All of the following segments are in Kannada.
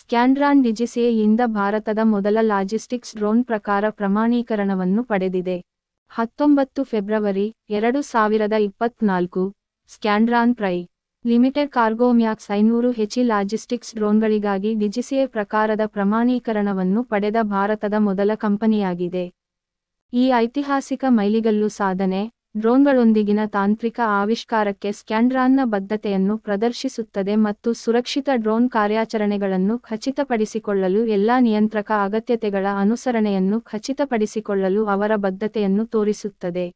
ಸ್ಕ್ಯಾಂಡ್ರಾನ್ ಡಿಜಿಸಿಎಯಿಂದ ಭಾರತದ ಮೊದಲ ಲಾಜಿಸ್ಟಿಕ್ಸ್ ಡ್ರೋನ್ ಪ್ರಕಾರ ಪ್ರಮಾಣೀಕರಣವನ್ನು ಪಡೆದಿದೆ. ಹತ್ತೊಂಬತ್ತು ಫೆಬ್ರವರಿ ಎರಡು ಸಾವಿರದ ಇಪ್ಪತ್ನಾಲ್ಕು ಸ್ಕ್ಯಾಂಡ್ರಾನ್ ಪ್ರೈ. ಲಿಮಿಟೆಡ್ ಕಾರ್ಗೋಮ್ಯಾಕ್ಸ್ ಐನೂರು ಹೆಚ್ಚಿ ಲಾಜಿಸ್ಟಿಕ್ಸ್ ಡ್ರೋನ್ಗಳಿಗಾಗಿ ಡಿಜಿಸಿಎ ಪ್ರಕಾರದ ಪ್ರಮಾಣೀಕರಣವನ್ನು ಪಡೆದ ಭಾರತದ ಮೊದಲ ಕಂಪನಿಯಾಗಿದೆ. ಈ ಐತಿಹಾಸಿಕ ಮೈಲಿಗಲ್ಲು ಸಾಧನೆ ಡ್ರೋನ್ಗಳೊಂದಿಗಿನ ತಾಂತ್ರಿಕ ಆವಿಷ್ಕಾರಕ್ಕೆ ಸ್ಕ್ಯಾಂಡ್ರಾನ್ನ ಬದ್ಧತೆಯನ್ನು ಪ್ರದರ್ಶಿಸುತ್ತದೆ ಮತ್ತು ಸುರಕ್ಷಿತ ಡ್ರೋನ್ ಕಾರ್ಯಾಚರಣೆಗಳನ್ನು ಖಚಿತಪಡಿಸಿಕೊಳ್ಳಲು ಎಲ್ಲಾ ನಿಯಂತ್ರಕ ಅಗತ್ಯತೆಗಳ ಅನುಸರಣೆಯನ್ನು ಖಚಿತಪಡಿಸಿಕೊಳ್ಳಲು ಅವರ ಬದ್ಧತೆಯನ್ನು ತೋರಿಸುತ್ತದೆ.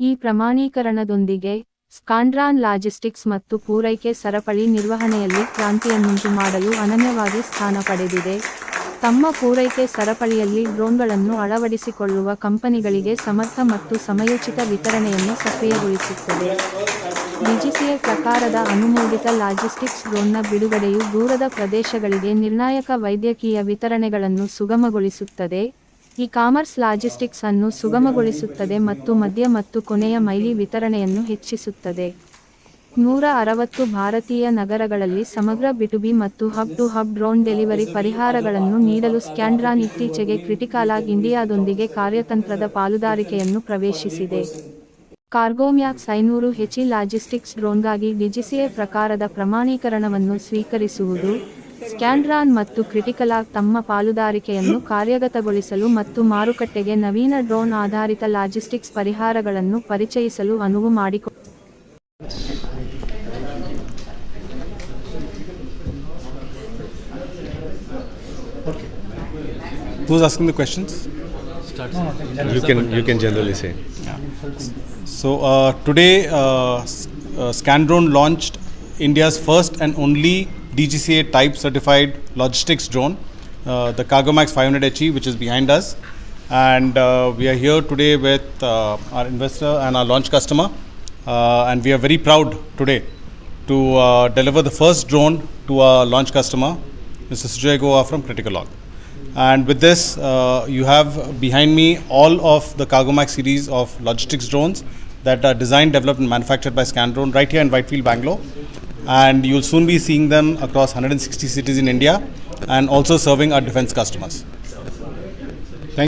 ಈ ಪ್ರಮಾಣೀಕರಣದೊಂದಿಗೆ ಸ್ಕಾಂಡ್ರಾನ್ ಲಾಜಿಸ್ಟಿಕ್ಸ್ ಮತ್ತು ಪೂರೈಕೆ ಸರಪಳಿ ನಿರ್ವಹಣೆಯಲ್ಲಿ ಕ್ರಾಂತಿಯನ್ನುಂಟು ಮಾಡಲು ಅನನ್ಯವಾಗಿ ಸ್ಥಾನ ಪಡೆದಿದೆ. ತಮ್ಮ ಪೂರೈಕೆ ಸರಪಳಿಯಲ್ಲಿ ಡ್ರೋನ್ಗಳನ್ನು ಅಳವಡಿಸಿಕೊಳ್ಳುವ ಕಂಪನಿಗಳಿಗೆ ಸಮರ್ಥ ಮತ್ತು ಸಮಯೋಚಿತ ವಿತರಣೆಯನ್ನು ಸಕ್ರಿಯಗೊಳಿಸುತ್ತದೆ. ಡಿಜಿಸಿಎ ಪ್ರಕಾರದ ಅನುಮೋದಿತ ಲಾಜಿಸ್ಟಿಕ್ಸ್ ಡ್ರೋನ್ನ ಬಿಡುಗಡೆಯು ದೂರದ ಪ್ರದೇಶಗಳಿಗೆ ನಿರ್ಣಾಯಕ ವೈದ್ಯಕೀಯ ವಿತರಣೆಗಳನ್ನು ಸುಗಮಗೊಳಿಸುತ್ತದೆ. ಇ ಕಾಮರ್ಸ್ ಲಾಜಿಸ್ಟಿಕ್ಸ್ ಅನ್ನು ಸುಗಮಗೊಳಿಸುತ್ತದೆ ಮತ್ತು ಮಧ್ಯ ಮತ್ತು ಕೊನೆಯ ಮೈಲಿ ವಿತರಣೆಯನ್ನು ಹೆಚ್ಚಿಸುತ್ತದೆ. ನೂರ ಅರವತ್ತು ಭಾರತೀಯ ನಗರಗಳಲ್ಲಿ ಸಮಗ್ರ ಬಿಟುಬಿ ಮತ್ತು hub to hub drone delivery ಪರಿಹಾರಗಳನ್ನು ನೀಡಲು ಸ್ಕ್ಯಾಂಡ್ರಾನ್ ಇತ್ತೀಚೆಗೆ ಕ್ರಿಟಿಕಾಲಾಗ್ ಇಂಡಿಯಾದೊಂದಿಗೆ ಕಾರ್ಯತಂತ್ರದ ಪಾಲುದಾರಿಕೆಯನ್ನು ಪ್ರವೇಶಿಸಿದೆ. ಕಾರ್ಗೋಮ್ಯಾಕ್ಸ್ ಐನೂರು ಹೆಚ್ಚಿ ಲಾಜಿಸ್ಟಿಕ್ಸ್ ಡ್ರೋನ್ಗಾಗಿ ಡಿಜಿಸಿಎ ಪ್ರಕಾರದ ಪ್ರಮಾಣೀಕರಣವನ್ನು ಸ್ವೀಕರಿಸುವುದು ಸ್ಕ್ಯಾಂಡ್ರಾನ್ ಮತ್ತು ಕ್ರಿಟಿಕಲಾಗ್ ತಮ್ಮ ಪಾಲುದಾರಿಕೆಯನ್ನು ಕಾರ್ಯಗತಗೊಳಿಸಲು ಮತ್ತು ಮಾರುಕಟ್ಟೆಗೆ ನವೀನ ಡ್ರೋನ್ ಆಧಾರಿತ ಲಾಜಿಸ್ಟಿಕ್ಸ್ ಪರಿಹಾರಗಳನ್ನು ಪರಿಚಯಿಸಲು ಅನುವು ಮಾಡಿಕೊ Who's asking the questions? You can you can generally say. So uh, today, uh, uh, Scandrone launched India's first and only DGCA type certified logistics drone, uh, the Cargomax 500HE, which is behind us. And uh, we are here today with uh, our investor and our launch customer. Uh, and we are very proud today to uh, deliver the first drone to our launch customer, Mr. Sujay Goa from Critical Log. And with this, uh, you have behind me all of the Cargomax series of logistics drones that are designed, developed, and manufactured by Scandrone right here in Whitefield, Bangalore. And you'll soon be seeing them across 160 cities in India and also serving our defense customers.